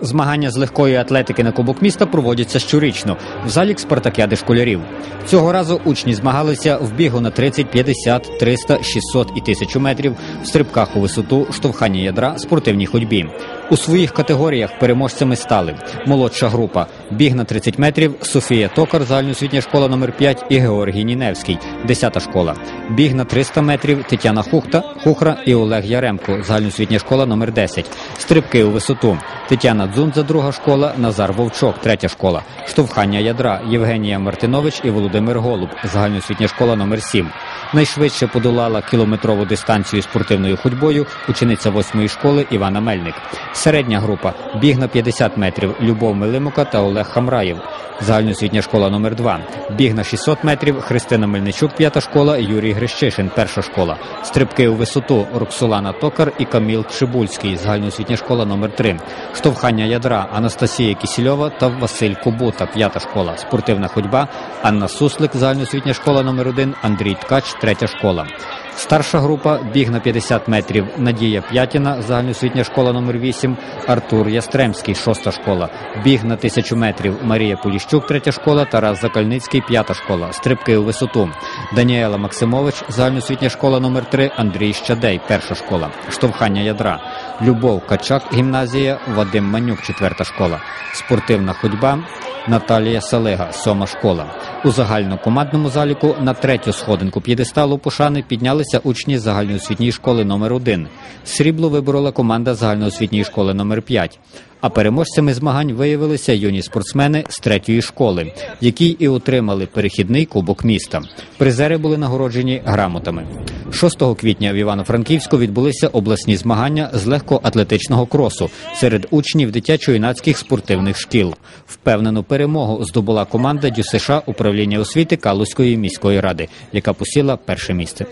Змагання з легкої атлетики на Кубок міста проводяться щорічно в залі спартакіади школярів. Цього разу учні змагалися в бігу на 30, 50, 300, 600 і 1000 метрів, в стрибках у висоту, штовханні ядра, спортивній ходьбі. У своїх категоріях переможцями стали молодша група, біг на 30 метрів, Софія Токар, загальноосвітня школа номер 5 і Георгій Ніневський, 10 школа. Біг на 300 метрів, Тетяна Хухта, Хухра і Олег Яремко, загальноосвітня школа номер 10. Стрибки у висоту. Тетяна Дзунза, друга школа, Назар Вовчок, третя школа. Штовхання ядра Євгенія Мартинович і Володимир Голуб, загальноосвітня школа номер 7. Найшвидше подолала кілометрову дистанцію спортивною ходьбою учениця восьмої школи Івана Мельник. Середня група біг на 50 метрів Любов Милимука та Олег Хамраєв. Загальноосвітня школа номер 2 Біг на 600 метрів. Христина Мельничук, п'ята школа, Юрій Грищишин, перша школа. Стрибки у висоту. Роксолана Токар і Каміл Цибульський, загальноосвітня школа номер 3 Штовхання ядра. Анастасія Кісільова та Василь Кубута, п'ята школа. Спортивна ходьба. Анна Суслик, загальноосвітня школа номер 1 Андрій Ткач, третя школа. Старша група біг на 50 метрів Надія П'ятіна, загальноосвітня школа номер 8 Артур Ястремський, шоста школа. Біг на 1000 метрів Марія Поліщук, третя школа, Тарас Закальницький, п'ята школа. Стрибки у висоту. Даніела Максимович, загальноосвітня школа номер 3 Андрій Щадей, перша школа. Штовхання ядра. Любов Качак, гімназія, Вадим Манюк, четверта школа. Спортивна ходьба. Наталія Салега, сьома школа. У загальнокомандному заліку на третю сходинку п'єдесталу пошани піднялися учні загальноосвітньої школи номер 1 Срібло виборола команда загальноосвітньої школи номер 5 А переможцями змагань виявилися юні спортсмени з третьої школи, які і отримали перехідний кубок міста. Призери були нагороджені грамотами. 6 квітня в Івано-Франківську відбулися обласні змагання з легкоатлетичного кросу серед учнів дитячо-юнацьких спортивних шкіл. Впевнену перемогу здобула команда ДЮСШ управління освіти Калузької міської ради, яка посіла перше місце.